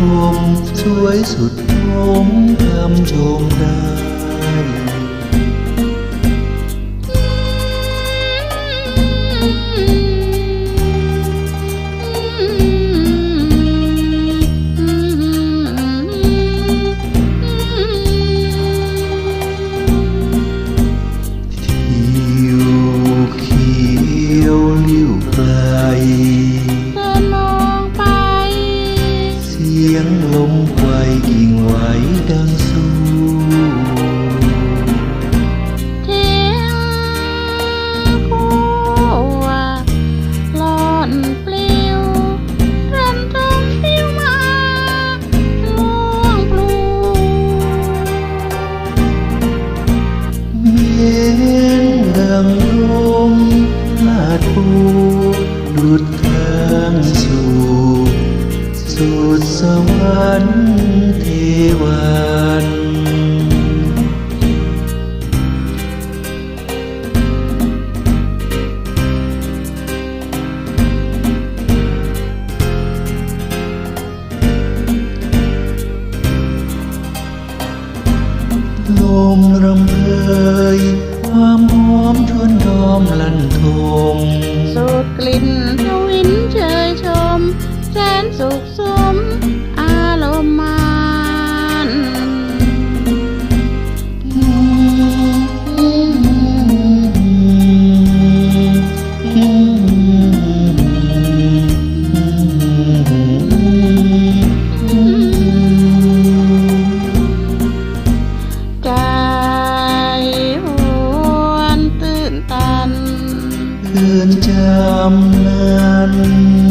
ชม สวยสุดชมคำชมได้ ไกวกิ่งไหวดังสู้ทิ้งคู่หลอนปลิวรันจมปิวมาล่วงปลูเย็นดังลมลาดปูดุดทางสู่ สุดสวรรค์เทวันลมรำเพยความหอมชวนดอมลั่นทมสูดกลิ่นทวินเชยชมแสนสุข นจำนั้น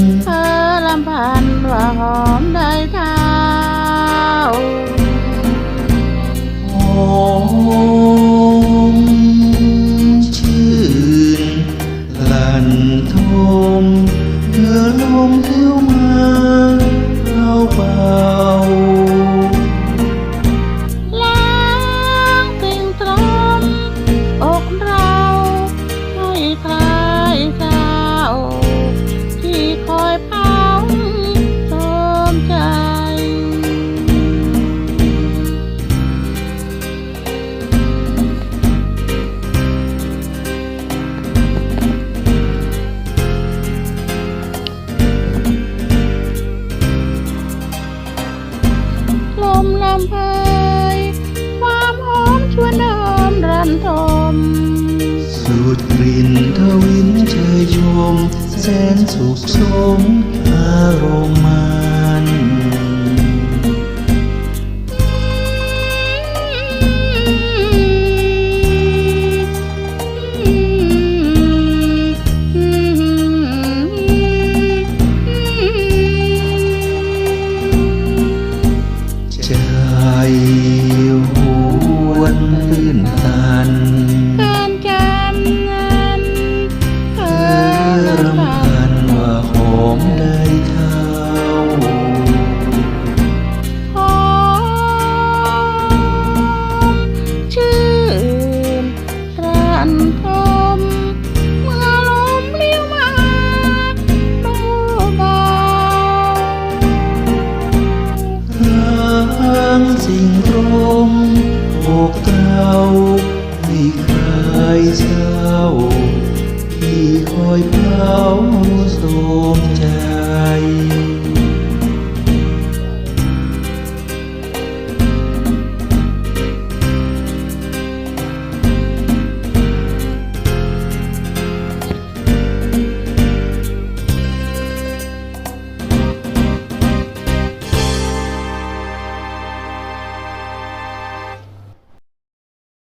ดกลิ่นทวินเชยชม แสนสุขสมอารมณ์มัน ยเผาสู่